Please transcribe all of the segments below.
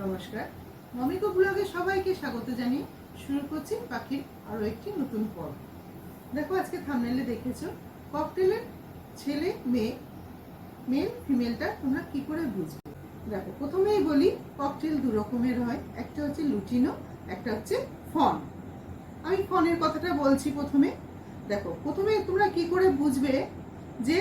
নমস্কার। মমিকো ব্লগে সবাইকে স্বাগত জানিয়ে শুরু করছি পাখির আরও একটি নতুন পর্ব। দেখো, আজকে থামনেলে দেখেছ ককটেলের ছেলে, মেয়ে মেল ফিমেলটা তোমরা কি করে বুঝবে? দেখো, প্রথমেই বলি ককটেল দু রকমের হয়। একটা হচ্ছে লুটিনো একটা হচ্ছে ফন। আমি ফনের কথাটা বলছি প্রথমে। দেখো, প্রথমে তোমরা কি করে বুঝবে যে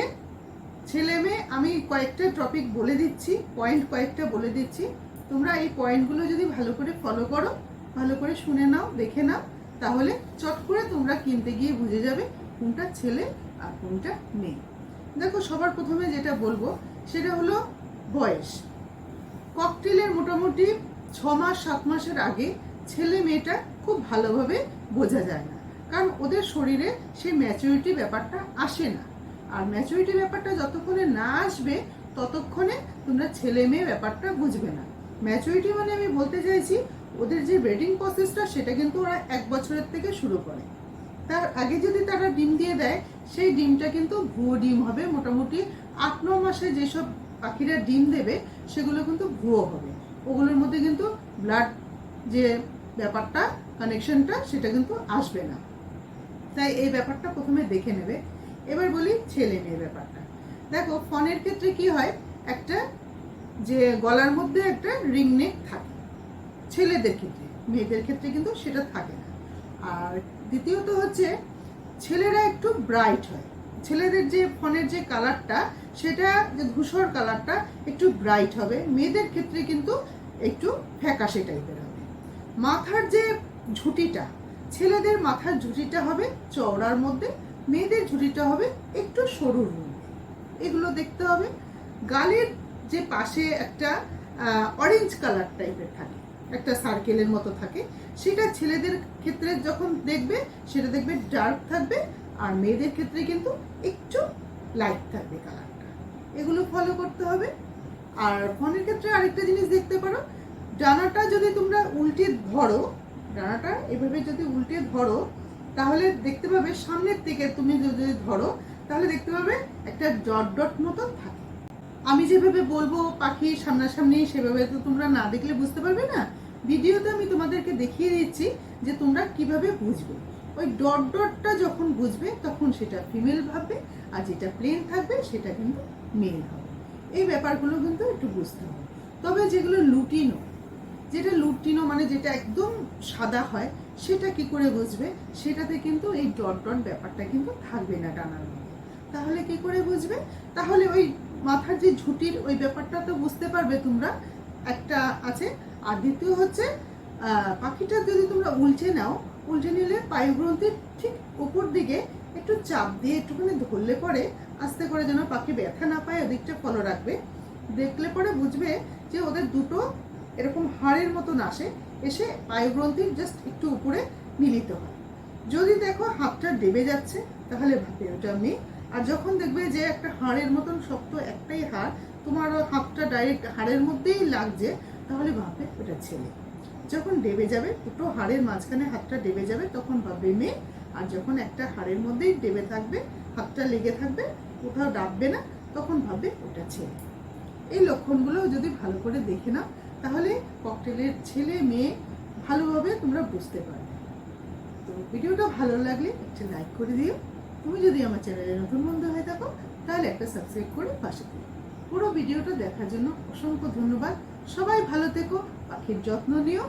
ছেলে মেয়ে আমি কয়েকটা টপিক বলে দিচ্ছি পয়েন্ট কয়েকটা বলে দিচ্ছি। তোমরা এই পয়েন্টগুলো যদি ভালো করে ফলো করো, ভালো করে শুনে নাও, দেখে নাও, তাহলে চট করে তোমরা কিনতে গিয়ে বুঝে যাবে কোনটা ছেলে আর কোনটা মেয়ে। দেখো, সবার প্রথমে যেটা বলব, সেটা হলো বয়স। ককটেলের মোটামুটি ছ মাস, সাত মাসের আগে ছেলে মেয়েটা খুব ভালোভাবে বোঝা যায় না। কারণ ওদের শরীরে সেই ম্যাচুরিটি ব্যাপারটা আসে না। আর ম্যাচুরিটি ব্যাপারটা যতক্ষণে না আসবে, ততক্ষণে তোমরা ছেলে মেয়ে ব্যাপারটা বুঝবে না। ম্যাচুরিটি মানে আমি বলতে চাইছি, ওদের যে ব্রিডিং প্রসেসটা সেটা কিন্তু ওরা এক বছরের থেকে শুরু করে। তার আগে যদি তারা ডিম দিয়ে দেয়, সেই ডিমটা কিন্তু ভুয়ো ডিম হবে, মোটামুটি আট, ন মাসে যেসব পাখিরা ডিম দেবে, সেগুলো কিন্তু ভুয়ো হবে। ওগুলোর মধ্যে কিন্তু ব্লাড যে ব্যাপারটা কানেকশনটা সেটা কিন্তু আসবে না। তাই এই ব্যাপারটা প্রথমে দেখে নেবে। এবার বলি ছেলে মেয়ে ব্যাপারটা। দেখো, ফোনের ক্ষেত্রে কি হয়, একটা যে গলার মধ্যে একটা রিং নেক থাকে। ছেলেদের ক্ষেত্রে, মেয়েদের ক্ষেত্রে কিন্তু সেটা থাকে না। আর দ্বিতীয়ত হচ্ছে, ছেলেরা একটু ব্রাইট হয়। ছেলেদের যে ফোনের যে কালারটা, সেটা যে ধূসর কালারটা একটু ব্রাইট হবে। মেয়েদের ক্ষেত্রে কিন্তু একটু ফ্যাকাশে টাইপের হবে। মাথার যে ঝুঁটিটা, ছেলেদের মাথার ঝুঁটিটা হবে চওড়ার মধ্যে, মেয়েদের ঝুঁটিটা হবে একটু সরুর মধ্যে। এগুলো দেখতে হবে। গালের যে পাশে একটা অরেঞ্জ কালার টাইপের থাকে, একটা সার্কেলের মতো থাকে। সেটা ছেলেদের ক্ষেত্রে যখন দেখবে, সেটা দেখবে ডার্ক থাকবে, আর মেয়েদের ক্ষেত্রে কিন্তু একটু লাইট থাকবে কালারটা এগুলো ফলো করতে হবে। আর ফোনের ক্ষেত্রে আরেকটা জিনিস দেখতে পারো, ডানাটা যদি তোমরা উল্টে ধরো, ডানাটা এভাবে যদি উল্টে ধরো, তাহলে দেখতে পাবে সামনের থেকে তুমি যদি ধরো, তাহলে দেখতে পাবে একটা ডট ডট মতো থাকে। আমি যেভাবে বলব পাখির সামনাসামনি সেভাবে তো তোমরা না দেখলে বুঝতে পারবে না। ভিডিওতে আমি তোমাদেরকে দেখিয়ে দিচ্ছি যে তোমরা কীভাবে বুঝবে। ওই ডট ডটটা যখন বুঝবে তখন সেটা ফিমেল ভাববে আর যেটা প্লেন থাকবে সেটা কিন্তু মেল হবে। এই ব্যাপারগুলো কিন্তু একটু বুঝতে হবে। তবে যেগুলো লুটিনো, যেটা লুটিনো মানে যেটা একদম সাদা হয়, সেটা কি করে বুঝবে? সেটাতে কিন্তু এই ডট ডট ব্যাপারটা কিন্তু থাকবে না ডানার মধ্যে। তাহলে কি করে বুঝবে? তাহলে ওই মাথার যে ঝুঁটির ওই ব্যাপারটা তো বুঝতে পারবে তোমরা। একটা আছে। আর দ্বিতীয় হচ্ছে পাখিটা যদি তোমরা উল্টে নাও উল্টে নিলে পায়ুগ্রন্থির ঠিক উপর দিকে একটু চাপ দিয়ে একটুখানি ধরলে পরে আস্তে করে যেন পাখি ব্যথা না পায়, ওদিকটা ফলো রাখবে। দেখলে পরে বুঝবে যে ওদের দুটো এরকম হাড়ের মতন আসে, এসে পায়ুগ্রন্থির জাস্ট একটু উপরে মিলিত হয়। যদি দেখো হাতটা ডেবে যাচ্ছে, তাহলে ভাবে ওটা মেয়ে আর যখন দেখবে যে একটা হাড়ের মতন শক্ত একটাই হাড়, তোমার হাতটা ডাইরেক্ট হাড়ের মধ্যেই লাগছে, তাহলে ভাববে ওটা ছেলে। যখন ডেবে যাবে, দুটো হাড়ের মাঝখানে হাতটা ডেবে যাবে, তখন ভাববে মেয়ে। আর যখন একটা হাড়ের মধ্যেই ডেবে থাকবে, হাতটা লেগে থাকবে, কোথাও ডাববে না, তখন ভাববে ওটা ছেলে। এই লক্ষণগুলো যদি ভালো করে দেখে নাও, তাহলে ককটেলের ছেলে মেয়ে ভালোভাবে তোমরা বুঝতে পারবে। তো ভিডিওটা ভালো লাগলে একটা লাইক করে দিও। তুমি যদি আমার চ্যানেলে নতুন বন্ধু হয়ে থাকো, তাহলে একটা সাবস্ক্রাইব করে পাশে দিও পুরো ভিডিওটা দেখার জন্য অসংখ্য ধন্যবাদ। সবাই ভালো থেকো, পাখির যত্ন নিও।